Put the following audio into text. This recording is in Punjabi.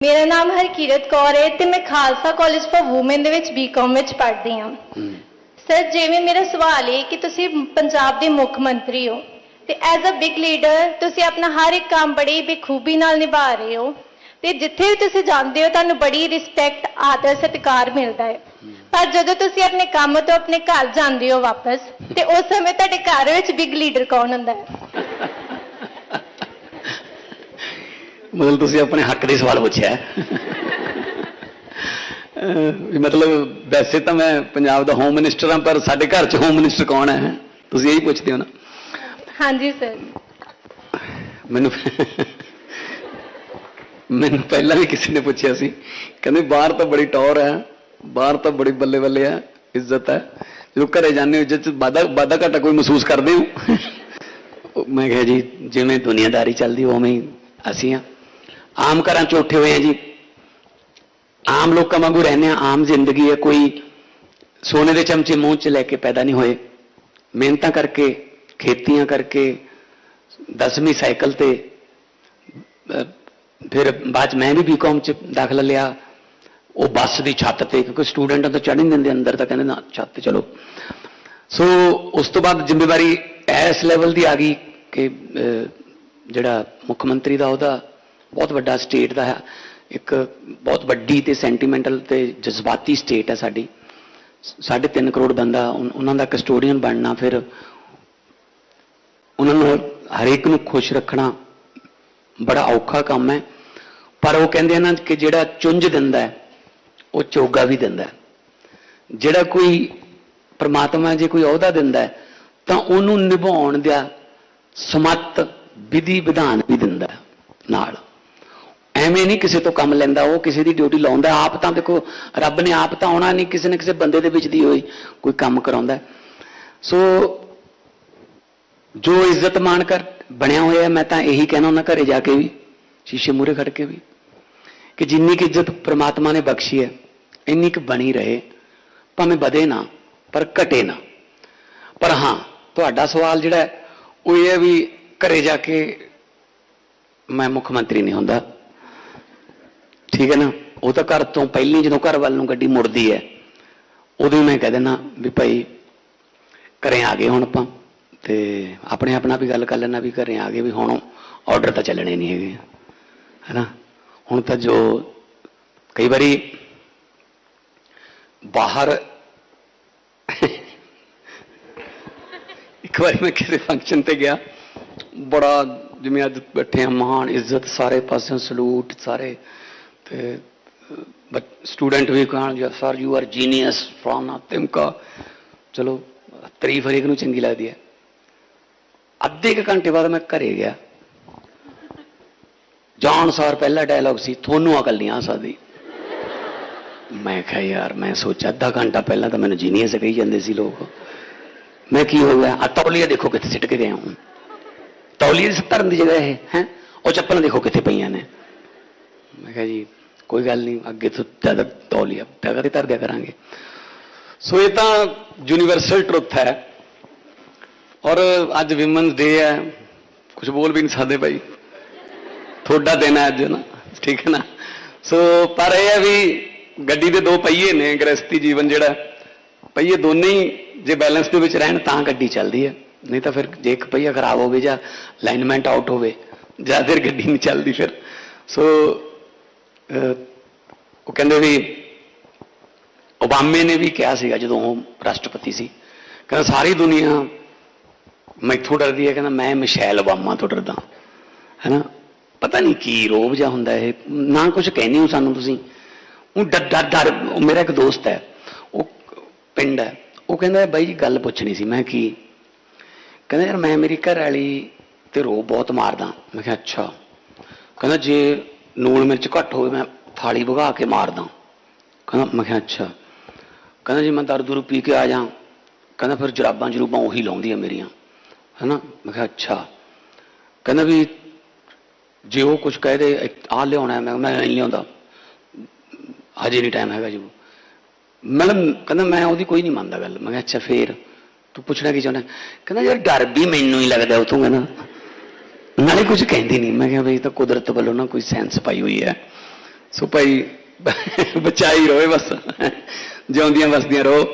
ਮੇਰਾ ਨਾਮ ਹਰਕੀਰਤ ਕੌਰ ਹੈ ਤੇ ਮੈਂ ਖਾਲਸਾ ਕਾਲਜ ਫॉर ਔਮਨ ਦੇ ਵਿੱਚ ਬੀਕਾਮ ਵਿੱਚ ਪੜ੍ਹਦੀ ਹਾਂ। ਸਰ ਜਿਵੇਂ ਮੇਰਾ ਸਵਾਲ ਹੈ ਕਿ ਤੁਸੀਂ ਪੰਜਾਬ ਦੇ ਮੁੱਖ ਮੰਤਰੀ ਹੋ ਤੇ ਐਜ਼ ਅ ਬਿਗ ਲੀਡਰ ਤੁਸੀਂ ਆਪਣਾ ਹਰ ਇੱਕ ਕੰਮ ਬੜੀ ਬਖੂਬੀ ਨਾਲ ਨਿਭਾ ਰਹੇ ਹੋ ਤੇ ਜਿੱਥੇ ਵੀ ਤੁਸੀਂ ਜਾਂਦੇ ਹੋ ਤੁਹਾਨੂੰ ਬੜੀ ਰਿਸਪੈਕਟ ਆਦਰ ਸਤਿਕਾਰ ਮਿਲਦਾ ਹੈ। ਪਰ ਜਦੋਂ ਤੁਸੀਂ ਆਪਣੇ ਕੰਮ ਤੋਂ ਆਪਣੇ ਘਰ ਜਾਂਦੇ ਹੋ ਵਾਪਸ ਤੇ ਉਸ ਸਮੇਂ ਤੁਹਾਡੇ ਘਰ ਵਿੱਚ ਬਿਗ ਲੀਡਰ ਕੌਣ ਹੁੰਦਾ ਹੈ? ਮਤਲਬ ਤੁਸੀਂ ਆਪਣੇ ਹੱਕ ਦੇ ਸਵਾਲ ਪੁੱਛਿਆ। ਮਤਲਬ ਵੈਸੇ ਤਾਂ ਮੈਂ ਪੰਜਾਬ ਦਾ ਹੋਮ ਮਿਨਿਸਟਰ ਹਾਂ ਪਰ ਸਾਡੇ ਘਰ 'ਚ ਹੋਮ ਮਿਨਿਸਟਰ ਕੌਣ ਹੈ? ਤੁਸੀਂ ਇਹੀ ਪੁੱਛਦੇ ਹੋ ਨਾ। ਹਾਂਜੀ ਸਰ ਮੈਨੂੰ ਮੈਨੂੰ ਪਹਿਲਾਂ ਵੀ ਕਿਸੇ ਨੇ ਪੁੱਛਿਆ ਸੀ। ਕਹਿੰਦੇ ਬਾਹਰ ਤਾਂ ਬੜੀ ਟੌਰ ਹੈ ਬਾਹਰ ਤਾਂ ਬੜੀ ਬੱਲੇ ਬੱਲੇ ਹੈ ਇੱਜ਼ਤ ਹੈ। ਜਦੋਂ ਘਰੇ ਜਾਂਦੇ ਹੋ ਇੱਜ਼ਤ ਵਾਧਾ ਵਾਧਾ ਘਾਟਾ ਕੋਈ ਮਹਿਸੂਸ ਕਰਦੇ ਹੋ? ਮੈਂ ਕਿਹਾ ਜੀ ਜਿਵੇਂ ਦੁਨੀਆਦਾਰੀ ਚੱਲਦੀ ਉਵੇਂ ਹੀ ਅਸੀਂ ਆ ਆਮ ਘਰਾਂ 'ਚ ਉੱਠੇ ਹੋਏ ਆ ਜੀ। ਆਮ ਲੋਕਾਂ ਵਾਂਗੂ ਰਹਿੰਦੇ ਆ, ਆਮ ਜ਼ਿੰਦਗੀ ਹੈ ਕੋਈ ਸੋਨੇ ਦੇ ਚਮਚੇ ਮੂੰਹ 'ਚ ਲੈ ਕੇ ਪੈਦਾ ਨਹੀਂ ਹੋਏ। ਮਿਹਨਤਾਂ ਕਰਕੇ, ਖੇਤੀਆਂ ਕਰਕੇ, ਦਸਵੀਂ ਸਾਈਕਲ ਤੇ ਫਿਰ ਬਾਅਦ 'ਚ ਮੈਂ ਵੀ ਬੀਕਾਮ ਚ ਦਾਖਲਾ ਲਿਆ। ਉਹ ਬੱਸ ਦੀ ਛੱਤ ਤੇ, ਕਿਉਂਕਿ ਸਟੂਡੈਂਟਾਂ ਤਾਂ ਚੜ੍ਹ ਨਹੀਂ ਦਿੰਦੇ, ਅੰਦਰ ਤਾਂ ਕਹਿੰਦੇ ਨਾ, ਛੱਤ ਤੇ ਚਲੋ। ਸੋ, ਉਸ ਤੋਂ ਬਾਅਦ ਜ਼ਿੰਮੇਵਾਰੀ ਇਸ ਲੈਵਲ ਦੀ ਆ ਗਈ ਕਿ ਜਿਹੜਾ ਮੁੱਖ ਮੰਤਰੀ ਦਾ, ਉਹਦਾ ਬਹੁਤ ਵੱਡਾ ਸਟੇਟ ਦਾ ਹੈ। ਇੱਕ ਬਹੁਤ ਵੱਡੀ ਤੇ ਸੈਂਟੀਮੈਂਟਲ ਤੇ ਜਜ਼ਬਾਤੀ ਸਟੇਟ ਹੈ ਸਾਡੀ। ਸਾਢੇ ਤਿੰਨ ਕਰੋੜ ਬੰਦਾ ਉਹਨਾਂ ਦਾ ਕਸਟੋਡੀਅਨ ਬਣਨਾ, ਫਿਰ ਉਹਨਾਂ ਨੂੰ ਹਰੇਕ ਨੂੰ ਖੁਸ਼ ਰੱਖਣਾ ਬੜਾ ਔਖਾ ਕੰਮ ਹੈ। ਪਰ ਉਹ ਕਹਿੰਦੇ ਆ ਨਾ ਕਿ ਜਿਹੜਾ ਚੁੰਝ ਦਿੰਦਾ ਹੈ, ਉਹ ਚੋਗਾ ਵੀ ਦਿੰਦਾ ਹੈ। ਜਿਹੜਾ ਕੋਈ ਪ੍ਰਮਾਤਮਾ ਜੇ ਕੋਈ ਅਹੁਦਾ ਦਿੰਦਾ ਹੈ, ਤਾਂ ਉਹਨੂੰ ਨਿਭਾਉਣ ਦਾ ਸਮਤ ਵਿਧੀ ਵਿਧਾਨ ਵੀ ਦਿੰਦਾ ਨਾਲ। ਐਵੇਂ ਨਹੀਂ ਕਿਸੇ ਤੋਂ ਕੰਮ ਲੈਂਦਾ, ਉਹ ਕਿਸੇ ਦੀ ਡਿਊਟੀ ਲਾਉਂਦਾ। ਆਪ ਤਾਂ ਦੇਖੋ, ਰੱਬ ਨੇ ਆਪ ਤਾਂ ਆਉਣਾ ਨਹੀਂ, ਕਿਸੇ ਨਾ ਕਿਸੇ ਬੰਦੇ ਦੇ ਵਿੱਚ ਦੀ ਹੋਈ ਕੋਈ ਕੰਮ ਕਰਾਉਂਦਾ। ਸੋ ਜੋ ਇੱਜ਼ਤ ਮਾਣ ਕਰ, ਬਣਿਆ ਹੋਇਆ ਮੈਂ ਤਾਂ ਇਹੀ ਕਹਿਣਾ ਉਹਨਾਂ ਘਰੇ ਜਾ ਕੇ ਵੀ, ਸ਼ੀਸ਼ੇ ਮੂਰੇ ਖੜ ਕੇ ਵੀ, ਕਿ ਜਿੰਨੀ ਕੁ ਇੱਜ਼ਤ ਪ੍ਰਮਾਤਮਾ ਨੇ ਬਖਸ਼ੀ ਹੈ, ਇੰਨੀ ਕੁ ਬਣੀ ਰਹੇ। ਭਾਵੇਂ ਵਧੇ ਨਾ, ਪਰ ਘਟੇ ਨਾ। ਪਰ ਹਾਂ, ਤੁਹਾਡਾ ਸਵਾਲ ਜਿਹੜਾ ਉਹ ਇਹ ਹੈ ਵੀ ਘਰੇ ਜਾ ਕੇ ਮੈਂ ਮੁੱਖ ਮੰਤਰੀ ਨਹੀਂ ਹੁੰਦਾ। ਠੀਕ ਹੈ ਨਾ? ਉਹ ਤਾਂ ਘਰ ਤੋਂ ਪਹਿਲੀ ਜਦੋਂ ਘਰ ਵੱਲ ਨੂੰ ਗੱਡੀ ਮੁੜਦੀ ਹੈ, ਉਦੋਂ ਹੀ ਮੈਂ ਕਹਿ ਦੇਣਾ ਵੀ ਭਾਈ ਘਰੇ ਆ ਗਏ ਹੁਣ ਆਪਾਂ ਤੇ ਆਪਣੇ ਆਪਣਾ ਵੀ ਗੱਲ ਕਰ ਲੈਣਾ ਵੀ ਘਰੇ ਆ ਗਏ ਵੀ ਹੁਣ ਆਰਡਰ ਤਾਂ ਚੱਲਣੇ ਨਹੀਂ ਹੈਗੇ, ਹੈਨਾ? ਹੁਣ ਤਾਂ ਜੋ ਕਈ ਵਾਰੀ ਬਾਹਰ ਇੱਕ ਵਾਰੀ ਮੈਂ ਕਿਸੇ ਫੰਕਸ਼ਨ ਤੇ ਗਿਆ, ਬੜਾ ਜਿਵੇਂ ਅੱਜ ਬੈਠੇ ਆ ਮਹਾਨ ਇੱਜ਼ਤ, ਸਾਰੇ ਪਾਸਿਓਂ ਸਲੂਟ ਸਾਰੇ ਤੇ ਸਟੂਡੈਂਟ ਵੀ ਕਹਣ ਜੀ sir you are genius from ਤਿਮਕਾ। ਚਲੋ, ਤਾਰੀਫ ਹਰੇਕ ਨੂੰ ਚੰਗੀ ਲੱਗਦੀ ਹੈ। ਅੱਧੇ ਕੁ ਘੰਟੇ ਬਾਅਦ ਮੈਂ ਘਰੇ ਗਿਆ। ਜਾਣ ਸਾਰ ਪਹਿਲਾ ਡਾਇਲੌਗ ਸੀ, ਤੁਹਾਨੂੰ ਅਕਲ ਨਹੀਂ ਆ ਸਕਦੀ। ਮੈਂ ਕਿਹਾ, ਯਾਰ, ਮੈਂ ਸੋਚਿਆ ਅੱਧਾ ਘੰਟਾ ਪਹਿਲਾਂ ਤਾਂ ਮੈਨੂੰ ਜੀਨੀਅਸ ਕਹੀ ਜਾਂਦੇ ਸੀ ਲੋਕ। ਮੈਂ ਕੀ ਹੋ ਗਿਆ? ਆ ਤੌਲੀਆ ਦੇਖੋ ਕਿੱਥੇ ਸਿੱਟ ਕੇ ਗਿਆ ਹੂੰ ਤੌਲੀਏ ਧਰਨ ਦੀ ਜਗ੍ਹਾ ਇਹ, ਹੈ? ਉਹ ਚੱਪਲਾਂ ਦੇਖੋ ਕਿੱਥੇ ਪਈਆਂ ਨੇ। ਮੈਂ ਕਿਹਾ ਜੀ, ਕੋਈ ਗੱਲ ਨਹੀਂ, ਅੱਗੇ ਤੋਂ ਜ਼ਿਆਦਾ ਤੌਲੀਆ ਜਗ੍ਹਾ ਧਰ ਦਿਆ ਕਰਾਂਗੇ। ਸੋ ਇਹ ਤਾਂ ਯੂਨੀਵਰਸਲ ਟਰੁੱਥ ਹੈ। ਔਰ ਅੱਜ ਵਿਮਨਸ ਡੇ ਹੈ। ਕੁਝ ਬੋਲ ਵੀ ਨਹੀਂ ਸਕਦੇ ਭਾਈ। ਤੁਹਾਡਾ ਦਿਨ ਹੈ ਅੱਜ, ਨਾ? ਠੀਕ ਹੈ ਨਾ? ਸੋ ਪਰ ਇਹ ਹੈ ਵੀ ਗੱਡੀ ਦੇ ਦੋ ਪਹੀਏ ਨੇ, ਗ੍ਰਸਤੀ ਜੀਵਨ ਜਿਹੜਾ। ਪਹੀਏ ਦੋਨੇ ਹੀ ਜੇ ਬੈਲੈਂਸ ਦੇ ਵਿੱਚ ਰਹਿਣ, ਤਾਂ ਗੱਡੀ ਚੱਲਦੀ ਹੈ। ਨਹੀਂ ਤਾਂ ਫਿਰ ਜੇ ਇੱਕ ਪਹੀਆ ਖਰਾਬ ਹੋਵੇ ਜਾਂ ਅਲਾਈਨਮੈਂਟ ਆਊਟ ਹੋਵੇ, ਜਾਂ ਫਿਰ ਗੱਡੀ ਨਹੀਂ ਚੱਲਦੀ ਫਿਰ। ਸੋ ਉਹ ਕਹਿੰਦੇ ਵੀ ਓਬਾਮੇ ਨੇ ਵੀ ਕਿਹਾ ਸੀਗਾ ਜਦੋਂ ਉਹ ਰਾਸ਼ਟਰਪਤੀ ਸੀ। ਕਹਿੰਦਾ, ਸਾਰੀ ਦੁਨੀਆ ਮੈਥੋਂ ਡਰਦੀ ਹੈ। ਕਹਿੰਦਾ, ਮੈਂ ਮਿਸ਼ੈਲ ਓਬਾਮਾ ਤੋਂ ਡਰਦਾ ਹੈਨਾ? ਪਤਾ ਨਹੀਂ ਕੀ ਰੋਬ ਜਿਹਾ ਹੁੰਦਾ ਇਹ। ਨਾ ਕੁਝ ਕਹਿਣੀ ਹੋ ਸਾਨੂੰ ਤੁਸੀਂ। ਉਹ ਡਰ ਡਰ, ਉਹ ਮੇਰਾ ਇੱਕ ਦੋਸਤ ਹੈ। ਉਹ ਪਿੰਡ ਹੈ। ਉਹ ਕਹਿੰਦਾ, ਬਾਈ ਜੀ, ਗੱਲ ਪੁੱਛਣੀ ਸੀ। ਮੈਂ ਕੀ? ਕਹਿੰਦਾ, ਯਾਰ, ਮੈਂ ਮੇਰੀ ਘਰ ਵਾਲੀ ਤੇ ਰੋ ਬਹੁਤ ਮਾਰਦਾ। ਮੈਂ ਕਿਹਾ, ਅੱਛਾ। ਕਹਿੰਦਾ, ਜੇ ਲੂਣ ਮਿਰਚ ਘੱਟ ਹੋਵੇ ਮੈਂ ਥਾਲੀ ਭਗਾ ਕੇ ਮਾਰਦਾ ਕਹਿੰਦਾ ਮੈਂ ਕਿਹਾ ਅੱਛਾ। ਕਹਿੰਦਾ ਜੀ ਮੈਂ ਦਰ ਦੁਰੂ ਪੀ ਕੇ ਆ ਜਾ ਕਹਿੰਦਾ ਫਿਰ ਜਰਾਬਾਂ ਜਰੂਬਾਂ ਉਹੀ ਲਾਉਂਦੀਆਂ ਆ ਮੇਰੀਆਂ। ਹੈਨਾ? ਮੈਂ ਕਿਹਾ ਅੱਛਾ। ਕਹਿੰਦਾ ਵੀ ਜੇ ਉਹ ਕੁਝ ਕਹਿ ਦੇ ਆ ਲਿਆਉਣਾ ਹੈ, ਮੈਂ ਮੈਂ ਨਹੀਂ ਲਿਆਉਂਦਾ। ਹਜੇ ਨਹੀਂ ਟਾਈਮ ਹੈਗਾ ਜੀ ਮਤਲਬ ਕਹਿੰਦਾ ਮੈਂ ਉਹਦੀ ਕੋਈ ਨਹੀਂ ਮੰਨਦਾ ਗੱਲ। ਮੈਂ ਕਿਹਾ ਅੱਛਾ ਫੇਰ। ਤੂੰ ਪੁੱਛਣਾ ਕੀ ਚਾਹੁੰਦਾ? ਕਹਿੰਦਾ ਯਾਰ ਡਰ ਵੀ ਮੈਨੂੰ ਹੀ ਲੱਗਦਾ ਉਹ ਤੋਂ ਕਹਿੰਦਾ। ਨਾਲੇ ਕੁਝ ਕਹਿੰਦੀ ਨਹੀਂ ਮੈਂ ਕਿਹਾ ਬਈ ਤਾਂ ਕੁਦਰਤ ਵੱਲੋਂ ਨਾ ਕੋਈ ਸੈਂਸ ਪਾਈ ਹੋਈ ਹੈ। ਸੋ ਭਾਈ, ਬਚਾਈ ਰੋਏ ਬਸ। ਜਿਉਂਦੀਆਂ ਵਸਦੀਆਂ ਰੋ।